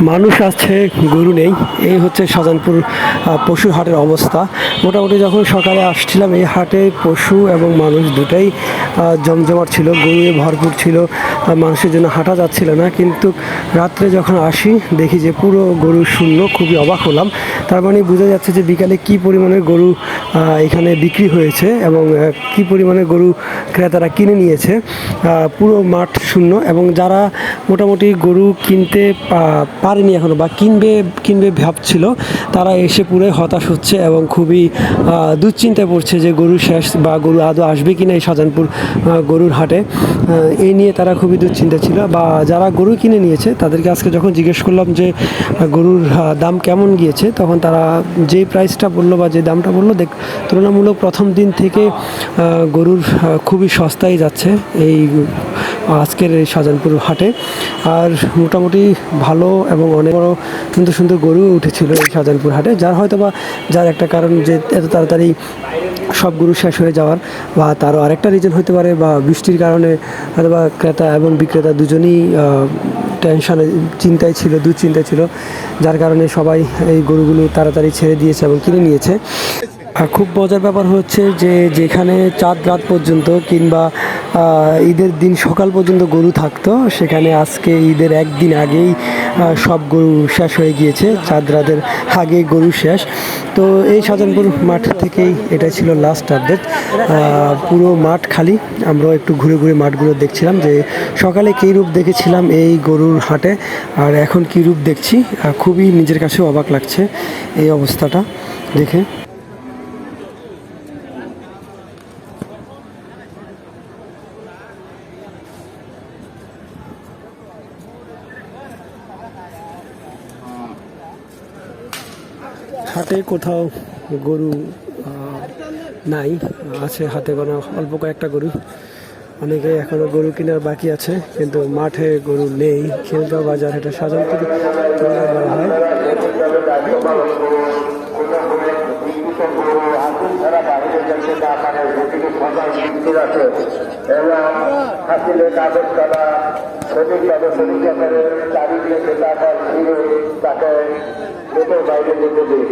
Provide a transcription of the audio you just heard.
মানুষ আছে গরু নেই। এই হচ্ছে শাহজাহানপুর পশুর হাটের অবস্থা। মোটামুটি যখন সকালে আসছিলাম এই হাটে পশু এবং মানুষ দুটাই আহ, জমজমাট ছিল গরুয়ে ভরপুর ছিল মানুষের জন্য হাঁটা যাচ্ছিল না। কিন্তু রাত্রে যখন আসি দেখি যে পুরো গরু শূন্য খুবই অবাক হলাম। তার মানে বোঝা যাচ্ছে যে বিকালে কি পরিমাণের গরু এখানে বিক্রি হয়েছে এবং কি পরিমাণে গরু ক্রেতারা কিনে নিয়েছে। পুরো মাঠ শূন্য এবং যারা মোটামুটি গরু কিনতে পা- পারেনি এখনও বা কিনবে কিনবে ভাবছিল। তারা এসে পুরো হতাশ হচ্ছে এবং খুবই দুশ্চিন্তায় পড়ছে যে গরু শেষ বা গরু আদৌ আসবে কি না এই শাহজাহানপুর গরুর হাটে। এই নিয়ে তারা খুবই দুশ্চিন্তা ছিল বা যারা গরু কিনে নিয়েছে তাদেরকে আজকে যখন জিজ্ঞেস করলাম যে গরুর দাম কেমন গিয়েছে, তখন তারা যে প্রাইসটা বলল বা যে দামটা বলল দেখ, তুলনামূলক প্রথম দিন থেকে গরুর খুবই সস্তায় যাচ্ছে এই আজকের এই শাহজাহানপুর হাটে। আর মোটামুটি ভালো এবং অনেক বড় সুন্দর সুন্দর গরু উঠেছিল এই শাহজাহানপুর হাটে, যার হয়তো বা যার একটা কারণ যে এত তাড়াতাড়ি সব গরু শেষ হয়ে যাওয়ার বা তারও আরেকটা রিজন হতে পারে বা বৃষ্টির কারণে হয়তো বা ক্রেতা এবং বিক্রেতা দুজনেই টেনশনে চিন্তায় ছিল, দুশ্চিন্তায় ছিল, যার কারণে সবাই এই গরুগুলো তাড়াতাড়ি ছেড়ে দিয়েছে এবং কিনে নিয়েছে। আর খুব মজার ব্যাপার হচ্ছে যে যেখানে চাঁদ রাত পর্যন্ত কিংবা ঈদের দিন সকাল পর্যন্ত গরু থাকতো। সেখানে আজকে ঈদের একদিন আগেই সব গরু শেষ হয়ে গিয়েছে। চাঁদ রাতের আগে গরু শেষ। তো এই শাহজাহানপুর মাঠ থেকেই এটা ছিল লাস্ট আপডেট পুরো মাঠ খালি। আমরাও একটু ঘুরে ঘুরে মাঠগুলো দেখছিলাম যে সকালে কী রূপ দেখেছিলাম এই গরুর হাটে। আর এখন কী রূপ দেখছি খুবই নিজের কাছেও অবাক লাগছে এই অবস্থাটা দেখে। হাটে কোথাও গরু নাই, আছে হাতে গোনা, অল্প কয়েকটা গরু। অনেকে এখনও গরু কেনার বাকি আছে, কিন্তু মাঠে গরু নেই। খেলতে বাজার, এটা সাজানো হয়। এবং হাসিলে কাগজ করা শ্রমিক শ্রমিক চারিদিকে বেতাকার ঘিরে তাকে বাইরে যেতে দিই